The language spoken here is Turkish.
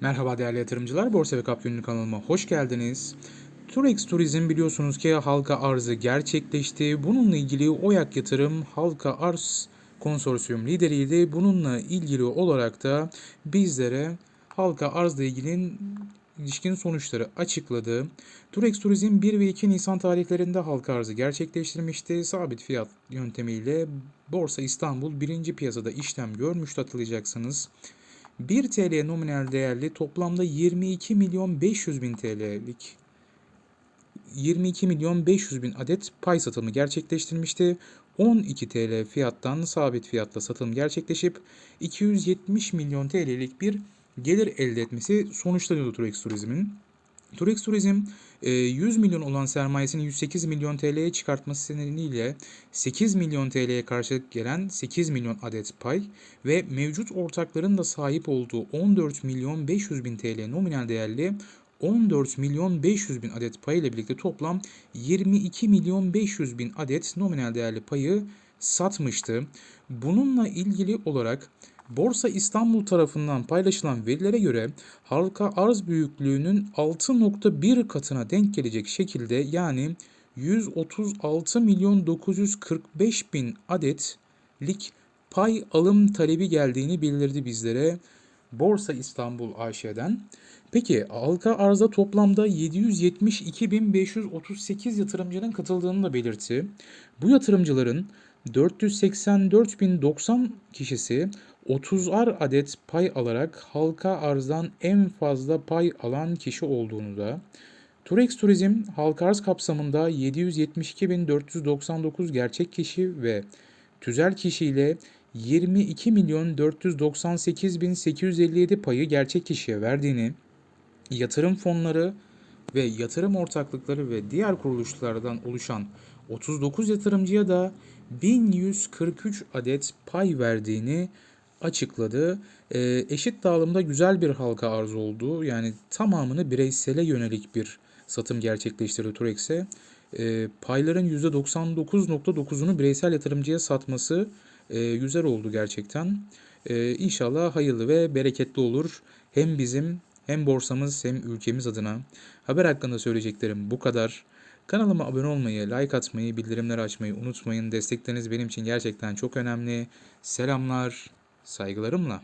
Merhaba değerli yatırımcılar, Borsa ve Kapyonlu kanalıma hoş geldiniz. Turex Turizm biliyorsunuz ki halka arzı gerçekleşti. Bununla ilgili Oyak Yatırım halka arz konsorsiyum lideriydi. Bununla ilgili olarak da bizlere halka arzla ilgili ilişkin sonuçları açıkladı. Turex Turizm 1 ve 2 Nisan tarihlerinde halka arzı gerçekleştirmişti. Sabit fiyat yöntemiyle Borsa İstanbul birinci piyasada işlem görmüştü hatırlayacaksınız. 1 TL nominal değerli toplamda 22 milyon 500 bin TL'lik 22 milyon 500 bin adet pay satımı gerçekleştirmişti. 12 TL fiyattan sabit fiyatla satım gerçekleşip 270 milyon TL'lik bir gelir elde etmesi sonuçlanıyordu Turex Turizm'in. Turex Turizm e, 100 milyon olan sermayesini 108 milyon TL'ye çıkartması nedeniyle 8 milyon TL'ye karşılık gelen 8 milyon adet pay ve mevcut ortakların da sahip olduğu 14 milyon 500 bin TL nominal değerli 14 milyon 500 bin adet pay ile birlikte toplam 22 milyon 500 bin adet nominal değerli payı satmıştı. Bununla ilgili olarak Borsa İstanbul tarafından paylaşılan verilere göre halka arz büyüklüğünün 6.1 katına denk gelecek şekilde yani 136 milyon 945 bin adetlik pay alım talebi geldiğini bildirdi bizlere Borsa İstanbul AŞ'den. Peki halka arza toplamda 772.538 yatırımcının katıldığını da belirtti. Bu yatırımcıların 484.090 kişisi 30'ar adet pay alarak halka arzdan en fazla pay alan kişi olduğunu da Turex Turizm halka arz kapsamında 772.499 gerçek kişi ve tüzel kişiyle 22 milyon 498.857 payı gerçek kişiye verdiğini, yatırım fonları ve yatırım ortaklıkları ve diğer kuruluşlardan oluşan 39 yatırımcıya da 1143 adet pay verdiğini açıkladı. E, eşit dağılımda güzel bir halka arz oldu. Yani tamamını bireysele yönelik bir satım gerçekleştirdi Turex'e. E, payların %99.9'unu bireysel yatırımcıya satması e, güzel oldu gerçekten. E, inşallah hayırlı ve bereketli olur. Hem bizim hem borsamız hem ülkemiz adına. Haber hakkında söyleyeceklerim bu kadar. Kanalıma abone olmayı, like atmayı, bildirimleri açmayı unutmayın. Destekleriniz benim için gerçekten çok önemli. Selamlar, saygılarımla.